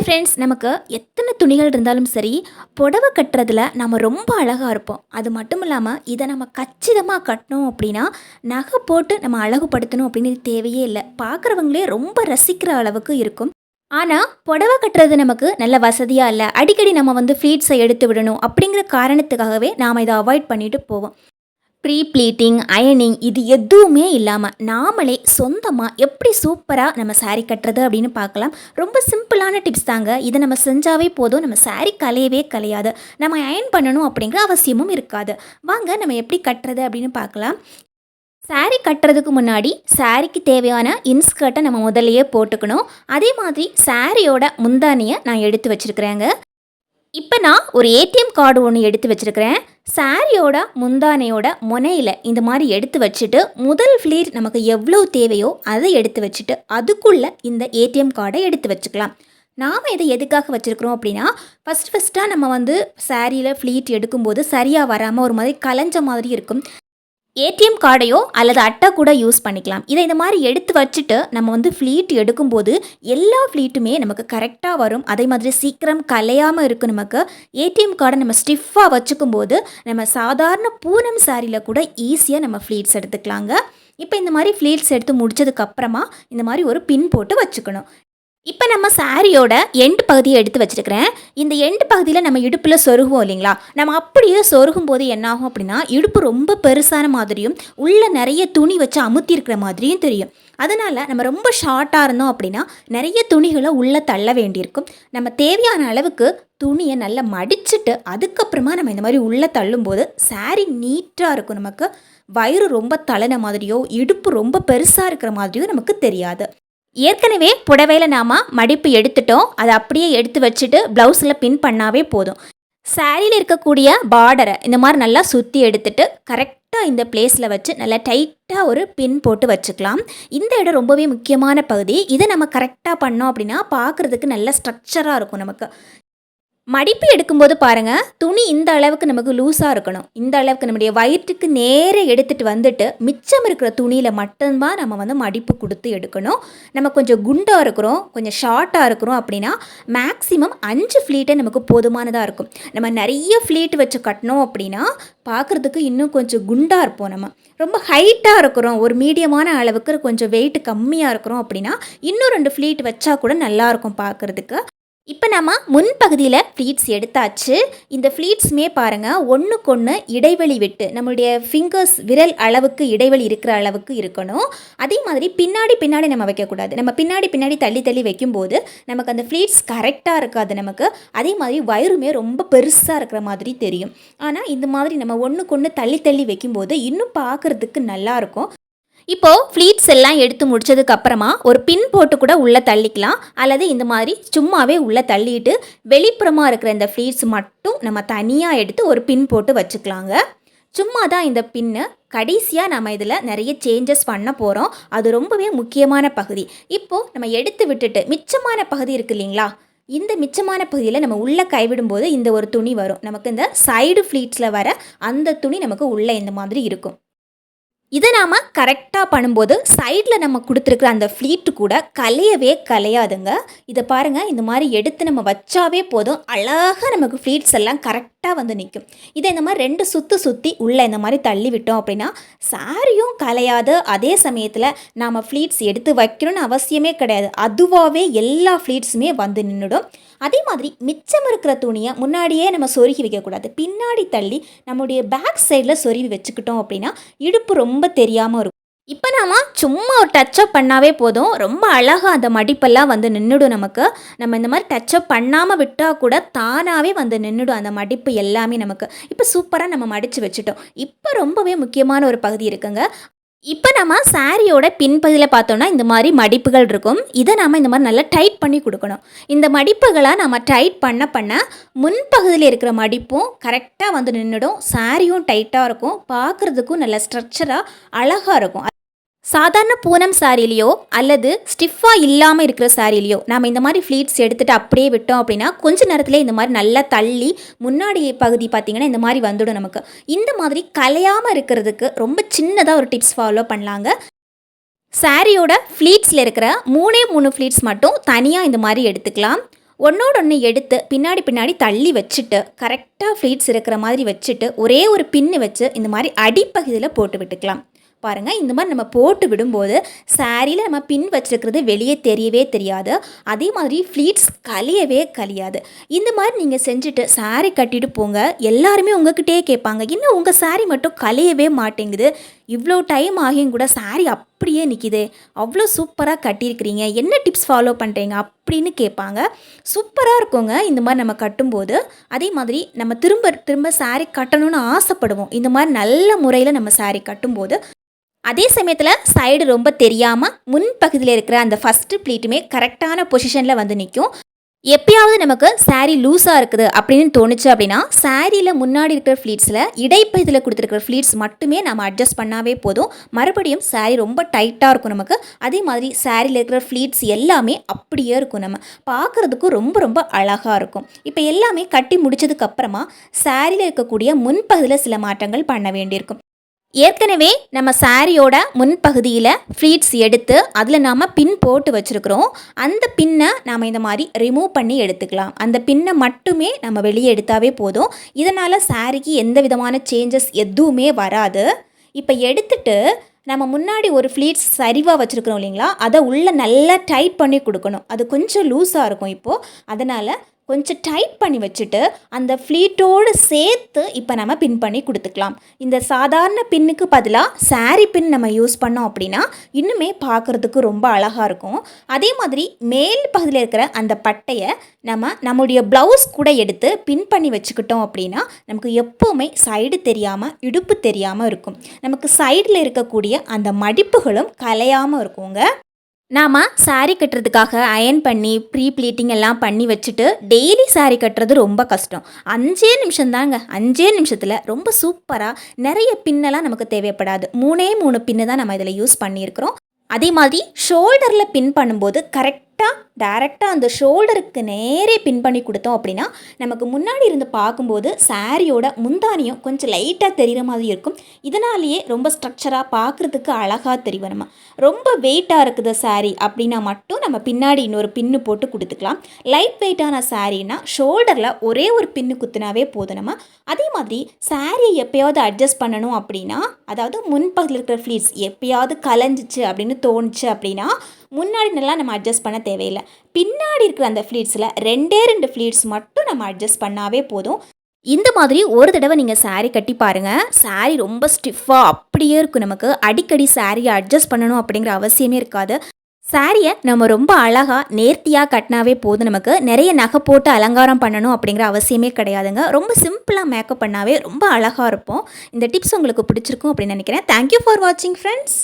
Hi friends நமக்கு எத்தனை துணிகள் இருந்தாலும் சரி புடவை கட்டுறதுல நம்ம ரொம்ப அழகாக இருப்போம். அது மட்டும் இல்லாமல் இதை நம்ம கச்சிதமாக கட்டணும் அப்படின்னா நகை போட்டு நம்ம அழகுபடுத்தணும் அப்படின்னு தேவையே இல்லை. பார்க்குறவங்களே ரொம்ப ரசிக்கிற அளவுக்கு இருக்கும். ஆனால் புடவை கட்டுறது நமக்கு நல்ல வசதியாக இல்லை. அடிக்கடி நம்ம வந்து ஃப்ளீட்ஸை எடுத்து விடணும் அப்படிங்கிற காரணத்துக்காகவே நாம் இதை அவாய்ட் பண்ணிட்டு போவோம். ப்ரீ ப்ளீட்டிங் அயனிங் இது எதுவுமே இல்லாமல் நாமளே சொந்தமாக எப்படி சூப்பராக நம்ம சாரீ கட்டுறது அப்படின்னு பார்க்கலாம். ரொம்ப சிம்பிளான டிப்ஸ் தாங்க. இதை நம்ம செஞ்சாவே போதும். நம்ம சாரீ கலையவே கலையாது நம்ம அயன் பண்ணணும் அப்படிங்கிற அவசியமும் இருக்காது. வாங்க நம்ம எப்படி கட்டுறது அப்படின்னு பார்க்கலாம். saree கட்டுறதுக்கு முன்னாடி சாரிக்கு தேவையான இன்ஸ்கர்ட்டை நம்ம முதல்லையே போட்டுக்கணும். அதே மாதிரி சாரியோட முந்தானியை நான் எடுத்து வச்சுருக்கிறேங்க. இப்போ நான் ஒரு ஏடிஎம் கார்டு ஒன்று எடுத்து வச்சுருக்கிறேன். சாரியோட முந்தானையோட முனையில் இந்த மாதிரி எடுத்து வச்சுட்டு முதல் ஃப்ளீர் நமக்கு எவ்வளோ தேவையோ அதை எடுத்து வச்சுட்டு அதுக்குள்ளே இந்த ஏடிஎம் கார்டை எடுத்து வச்சுக்கலாம். நாம் இதை எதுக்காக வச்சுருக்குறோம் அப்படின்னா ஃபஸ்ட் ஃபஸ்ட்டாக நம்ம வந்து சாரியில் ஃப்ளீட் எடுக்கும்போது சரியாக வராமல் ஒரு மாதிரி கலைஞ்ச மாதிரி இருக்கும். ஏடிஎம் கார்டையோ அல்லது அட்டை கூட யூஸ் பண்ணிக்கலாம். இதை இந்த மாதிரி எடுத்து வச்சுட்டு நம்ம வந்து ஃப்ளீட் எடுக்கும்போது எல்லா ஃப்ளீட்டுமே நமக்கு கரெக்டாக வரும். அதே மாதிரி சீக்கிரம் கலையாமல் இருக்கும் நமக்கு. ஏடிஎம் கார்டை நம்ம ஸ்டிஃபாக வச்சுக்கும் போது நம்ம சாதாரண பூனம் சாரியில் கூட ஈஸியாக நம்ம ஃப்ளீட்ஸ் எடுத்துக்கலாங்க. இப்போ இந்த மாதிரி ஃப்ளீட்ஸ் எடுத்து முடிச்சதுக்கப்புறமா இந்த மாதிரி ஒரு பின் போட்டு வச்சுக்கணும். இப்போ நம்ம சாரியோட எண்டு பகுதியை எடுத்து வச்சுருக்கிறேன். இந்த எண்டு பகுதியில் நம்ம இடுப்பில் சொருகுவோம் இல்லைங்களா? நம்ம அப்படியே சொருகும் போது என்னாகும் அப்படின்னா இடுப்பு ரொம்ப பெருசான மாதிரியும் உள்ளே நிறைய துணி வச்சு அமுத்தி இருக்கிற மாதிரியும் தெரியும். அதனால் நம்ம ரொம்ப ஷார்ட்டாக இருந்தோம் அப்படின்னா நிறைய துணிகளை உள்ளே தள்ள வேண்டியிருக்கும். நம்ம தேவையான அளவுக்கு துணியை நல்லா மடிச்சுட்டு அதுக்கப்புறமா நம்ம இந்த மாதிரி உள்ளே தள்ளும்போது சாரி நீட்டாக இருக்கும் நமக்கு. வயிறு ரொம்ப தளன மாதிரியோ இடுப்பு ரொம்ப பெருசாக இருக்கிற மாதிரியோ நமக்கு தெரியாது. ஏற்கனவே புடவையில் நாம் மடிப்பு எடுத்துட்டோம். அதை அப்படியே எடுத்து வச்சுட்டு ப்ளவுஸில் பின் பண்ணாவே போதும். சாரியில் இருக்கக்கூடிய பார்டரை இந்த மாதிரி நல்லா சுற்றி எடுத்துட்டு கரெக்டாக இந்த பிளேஸில் வச்சு நல்லா டைட்டாக ஒரு பின் போட்டு வச்சுக்கலாம். இந்த இடம் ரொம்பவே முக்கியமான பகுதி. இதை நம்ம கரெக்டாக பண்ணோம் அப்படின்னா பார்க்குறதுக்கு நல்ல ஸ்ட்ரக்சராக இருக்கும் நமக்கு. மடிப்பு எடுக்கும்போது பாருங்க துணி இந்த அளவுக்கு நமக்கு லூஸாக இருக்கணும். இந்த அளவுக்கு நம்முடைய வயிற்றுக்கு நேராக எடுத்துகிட்டு வந்துட்டு மிச்சம் இருக்கிற துணியில் மட்டும்தான் நம்ம வந்து மடிப்பு கொடுத்து எடுக்கணும். நம்ம கொஞ்சம் குண்டாக இருக்கிறோம் கொஞ்சம் ஷார்ட்டாக இருக்கிறோம் அப்படின்னா மேக்ஸிமம் அஞ்சு ஃப்ளீட்டே நமக்கு போதுமானதாக இருக்கும். நம்ம நிறைய ஃப்ளீட் வச்சு கட்டினோம் அப்படின்னா பார்க்குறதுக்கு இன்னும் கொஞ்சம் குண்டாக இருப்போம் நம்ம. ரொம்ப ஹைட்டாக இருக்கிறோம் ஒரு மீடியமான அளவுக்கு கொஞ்சம் வெயிட் கம்மியாக இருக்கிறோம் அப்படின்னா இன்னும் ரெண்டு ஃப்ளீட் வச்சா கூட நல்லாயிருக்கும் பார்க்குறதுக்கு இப்போ நம்ம முன்பகுதியில் ஃப்ளீட்ஸ் எடுத்தாச்சு. இந்த ஃப்ளீட்ஸுமே பாருங்கள் ஒன்றுக்கொன்று இடைவெளி விட்டு நம்மளுடைய ஃபிங்கர்ஸ் விரல் அளவுக்கு இடைவெளி இருக்கிற அளவுக்கு இருக்கணும். அதே மாதிரி பின்னாடி பின்னாடி நம்ம வைக்கக்கூடாது. நம்ம பின்னாடி பின்னாடி தள்ளி தள்ளி வைக்கும்போது நமக்கு அந்த ஃப்ளீட்ஸ் கரெக்டாக இருக்காது நமக்கு. அதே மாதிரி வயிறுமே ரொம்ப பெருசாக இருக்கிற மாதிரி தெரியும். ஆனால் இந்த மாதிரி நம்ம ஒன்றுக்கொன்று தள்ளி தள்ளி வைக்கும்போது இன்னும் பார்க்குறதுக்கு நல்லாயிருக்கும் இப்போது ஃப்ளீட்ஸ் எல்லாம் எடுத்து முடிச்சதுக்கப்புறமா ஒரு பின் போட்டு கூட உள்ளே தள்ளிக்கலாம். அல்லது இந்த மாதிரி சும்மாவே உள்ளே தள்ளிட்டு வெளிப்புறமாக இருக்கிற இந்த ஃப்ளீட்ஸ் மட்டும் நம்ம தனியாக எடுத்து ஒரு பின் போட்டு வச்சுக்கலாங்க. சும்மா தான் இந்த பின்னு கடைசியாக நம்ம இதில் நிறைய சேஞ்சஸ் பண்ண போகிறோம் அது ரொம்பவே முக்கியமான பகுதி. இப்போது நம்ம எடுத்து விட்டுட்டு மிச்சமான பகுதி இருக்கு இல்லைங்களா? இந்த மிச்சமான பகுதியில் நம்ம உள்ளே கைவிடும்போது இந்த ஒரு துணி வரும். நமக்கு இந்த சைடு ஃப்ளீட்ஸில் வர அந்த துணி நமக்கு உள்ளே இந்த மாதிரி இருக்கும். இதை நாம் கரெக்டாக பண்ணும்போது சைடில் நம்ம கொடுத்துருக்குற அந்த ஃப்ளீட்டு கூட கலையவே கலையாதுங்க. இதை பாருங்கள் இந்த மாதிரி எடுத்து நம்ம வச்சாவே போதும். அழகாக நமக்கு ஃப்ளீட்ஸ் எல்லாம் கரெக்டாக வந்து நிற்கும் இதை இந்த மாதிரி ரெண்டு சுற்று சுற்றி உள்ளே இந்த மாதிரி தள்ளி விட்டோம் அப்படின்னா சாரியும் கலையாது. அதே சமயத்தில் நாம் ஃப்ளீட்ஸ் எடுத்து வைக்கணும்னு அவசியமே கிடையாது. அதுவாகவே எல்லா ஃப்ளீட்ஸுமே வந்து நின்றுடும் அதே மாதிரி மிச்சம் இருக்கிற துணியை முன்னாடியே நம்ம சொருகி வைக்கக்கூடாது. பின்னாடி தள்ளி நம்முடைய பேக் சைடில் சொருகி வச்சுக்கிட்டோம் அப்படின்னா இடுப்பு ரொம்ப தெரியாமல் இருக்கும். இப்போ நாம சும்மா ஒரு டச்சப் பண்ணாவே போதும். ரொம்ப அழகாக அந்த மடிப்பெல்லாம் வந்து நின்றுடும் நமக்கு. நம்ம இந்த மாதிரி டச்சப் பண்ணாமல் விட்டால் கூட தானாகவே வந்து நின்றுடும் அந்த மடிப்பு எல்லாமே நமக்கு. இப்போ சூப்பராக நம்ம மடித்து வச்சுட்டோம். இப்போ ரொம்பவே முக்கியமான ஒரு பகுதி இருக்குங்க. இப்போ நம்ம சாரியோட பின்பகுதியில் பார்த்தோம்னா இந்த மாதிரி மடிப்புகள் இருக்கும். இதை நாம் இந்த மாதிரி நல்லா டைட் பண்ணி கொடுக்கணும். இந்த மடிப்புகளை நம்ம டைட் பண்ண பண்ண முன்பகுதியில் இருக்கிற மடிப்பும் கரெக்டாக வந்து நின்றுடும் சாரியும் டைட்டாக இருக்கும். பார்க்குறதுக்கும் நல்ல ஸ்ட்ரக்சராக அழகாக இருக்கும். சாதாரண பூனம் சாரிலையோ அல்லது ஸ்டிஃபாக இல்லாமல் இருக்கிற சாரிலையோ நம்ம இந்த மாதிரி ஃப்ளீட்ஸ் எடுத்துகிட்டு அப்படியே விட்டோம் அப்படின்னா கொஞ்ச நேரத்தில் இந்த மாதிரி நல்லா தள்ளி முன்னாடி பகுதி பார்த்திங்கன்னா இந்த மாதிரி வந்துடும் நமக்கு. இந்த மாதிரி கலையாமல் இருக்கிறதுக்கு ரொம்ப சின்னதாக ஒரு டிப்ஸ் ஃபாலோ பண்ணலாங்க. சாரியோட ஃப்ளீட்ஸில் இருக்கிற மூணே மூணு ஃப்ளீட்ஸ் மட்டும் தனியாக இந்த மாதிரி எடுத்துக்கலாம். ஒன்றோட ஒன்று எடுத்து பின்னாடி பின்னாடி தள்ளி வச்சுட்டு கரெக்டாக ஃப்ளீட்ஸ் இருக்கிற மாதிரி வச்சுட்டு ஒரே ஒரு பின்னு வச்சு இந்த மாதிரி அடிப்பகுதியில் போட்டு விட்டுக்கலாம். பாருங்கள் இந்த மாதிரி நம்ம போட்டு விடும்போது சாரியில் நம்ம பின் வச்சுருக்கிறது வெளியே தெரியவே தெரியாது. அதே மாதிரி ஃப்ளீட்ஸ் கலியவே கலியாது இந்த மாதிரி நீங்கள் செஞ்சுட்டு சாரி கட்டிட்டு போங்க. எல்லாருமே உங்ககிட்டே கேட்பாங்க இன்னும் உங்கள் சாரி மட்டும் கலையவே மாட்டேங்குது? இவ்வளோ டைம் ஆகியும் கூட சாரி அப்படியே நிற்கிது அவ்வளோ சூப்பராக கட்டியிருக்கிறீங்க. என்ன டிப்ஸ் ஃபாலோ பண்ணுறீங்க அப்படின்னு கேட்பாங்க. சூப்பராக இருக்குங்க இந்த மாதிரி நம்ம கட்டும்போது. அதே மாதிரி நம்ம திரும்ப திரும்ப சாரி கட்டணும்னு ஆசைப்படுவோம். இந்த மாதிரி நல்ல முறையில் நம்ம சாரி கட்டும்போது அதே சமயத்தில் சைடு ரொம்ப தெரியாமல் முன்பகுதியில் இருக்கிற அந்த ஃபஸ்ட்டு ப்ளீட்டுமே கரெக்டான பொசிஷனில் வந்து நிற்கும் எப்பயாவது நமக்கு சாரீ லூஸாக இருக்குது அப்படின்னு தோணுச்சு அப்படின்னா சாரியில் முன்னாடி இருக்கிற ஃப்ளீட்ஸில் இடைப்பகுதியில் கொடுத்துருக்கிற ஃப்ளீட்ஸ் மட்டுமே நம்ம அட்ஜஸ்ட் பண்ணாவே போதும். மறுபடியும் சாரீ ரொம்ப டைட்டாக இருக்கும் நமக்கு. அதே மாதிரி சாரியில் இருக்கிற ஃப்ளீட்ஸ் எல்லாமே அப்படியே இருக்கும் நம்ம. பார்க்குறதுக்கும் ரொம்ப ரொம்ப அழகாக இருக்கும். இப்போ எல்லாமே கட்டி முடிச்சதுக்கப்புறமா சாரியில் இருக்கக்கூடிய முன்பகுதியில் சில மாற்றங்கள் பண்ண வேண்டியிருக்கும். ஏற்கனவே நம்ம சாரியோட முன்பகுதியில் ஃப்ளீட்ஸ் எடுத்து அதில் நாம் பின் போட்டு வச்சுருக்குறோம். அந்த பின்னை நாம் இந்த மாதிரி ரிமூவ் பண்ணி எடுத்துக்கலாம். அந்த பின்னை மட்டுமே நம்ம வெளியே எடுத்தாவே போதும். இதனால் சாரிக்கு எந்த விதமான சேஞ்சஸ் எதுவுமே வராது. இப்போ எடுத்துட்டு நம்ம முன்னாடி ஒரு ஃப்ளீட்ஸ் சரிவாக வச்சுருக்கிறோம் இல்லைங்களா? அதை உள்ளே நல்லா டைட் பண்ணி கொடுக்கணும். அது கொஞ்சம் லூஸாக இருக்கும் இப்போது அதனால் கொஞ்சம் டைட் பண்ணி வச்சுட்டு அந்த ஃப்ளீட்டோடு சேர்த்து இப்போ நம்ம பின் பண்ணி கொடுத்துக்கலாம். இந்த சாதாரண பின்னுக்கு பதிலாக சாரி பின் நம்ம யூஸ் பண்ணோம் அப்படின்னா இன்னுமே பார்க்குறதுக்கு ரொம்ப அழகாக இருக்கும். அதே மாதிரி மேல் பகுதியில் இருக்கிற அந்த பட்டையை நம்ம நம்முடைய ப்ளவுஸ் கூட எடுத்து பின் பண்ணி வச்சுக்கிட்டோம் அப்படின்னா நமக்கு எப்போவுமே சைடு தெரியாமல் இடுப்பு தெரியாமல் இருக்கும். நமக்கு சைடில் இருக்கக்கூடிய அந்த மடிப்புகளும் கலையாமல் இருக்குங்க. நாம் சாரீ கட்டுறதுக்காக அயன் பண்ணி ப்ரீ ப்ளீட்டிங் எல்லாம் பண்ணி வச்சுட்டு டெய்லி சாரீ கட்டுறது ரொம்ப கஷ்டம். அஞ்சே நிமிஷம் தாங்க அஞ்சே நிமிஷத்தில் ரொம்ப சூப்பராக நிறைய பின்னெல்லாம் நமக்கு தேவைப்படாது. மூணே மூணு பின்னு தான் நம்ம இதில் யூஸ் பண்ணியிருக்கிறோம். அதே மாதிரி ஷோல்டரில் பின் பண்ணும்போது கரெக்டாக டேரெக்டாக அந்த ஷோல்டருக்கு நேரே பின் பண்ணி கொடுத்தோம் அப்படின்னா நமக்கு முன்னாடி இருந்து பார்க்கும்போது சாரியோட முந்தானியும் கொஞ்சம் லைட்டாக தெரிகிற மாதிரி இருக்கும். இதனாலேயே ரொம்ப ஸ்ட்ரக்சராக பார்க்குறதுக்கு அழகாக தெரியும் நம்ம. ரொம்ப வெயிட்டாக இருக்குது சாரி அப்படின்னா மட்டும் நம்ம பின்னாடி இன்னொரு பின்னு போட்டு கொடுத்துக்கலாம். லைட் வெயிட்டான சாரீனா ஷோல்டரில் ஒரே ஒரு பின்னு குத்துனாவே போதும் நம்ம. அதே மாதிரி சாரியை எப்போயாவது அட்ஜஸ்ட் பண்ணணும் அப்படின்னா அதாவது முன்பகுதியில் இருக்கிற ஃப்ளீட்ஸ் எப்பயாவது கலைஞ்சிச்சு அப்படின்னு தோணுச்சு அப்படின்னா முன்னாடி நல்லா நம்ம அட்ஜஸ்ட் பண்ண தேவையில்லை. பின்னாடி இருக்கிற அந்த ஃப்ளீட்ஸில் ரெண்டே ரெண்டு ஃப்ளீட்ஸ் மட்டும் நம்ம அட்ஜஸ்ட் பண்ணாவே போதும். இந்த மாதிரி ஒரு தடவை நீங்கள் சாரீ கட்டி பாருங்கள் சாரீ ரொம்ப ஸ்டிஃபாக அப்படியே இருக்கும் நமக்கு. அடிக்கடி சாரியை அட்ஜஸ்ட் பண்ணணும் அப்படிங்கிற அவசியமே இருக்காது. சாரியை நம்ம ரொம்ப அழகாக நேர்த்தியாக கட்டினாவே போதும் நமக்கு. நிறைய நகை போட்டு அலங்காரம் பண்ணணும் அப்படிங்கிற அவசியமே கிடையாதுங்க. ரொம்ப சிம்பிளாக மேக்கப் பண்ணாவே ரொம்ப அழகாக இருப்போம். இந்த டிப்ஸ் உங்களுக்கு பிடிச்சிருக்கும் அப்படின்னு நினைக்கிறேன். தேங்க்யூ ஃபார் வாட்சிங் ஃப்ரெண்ட்ஸ்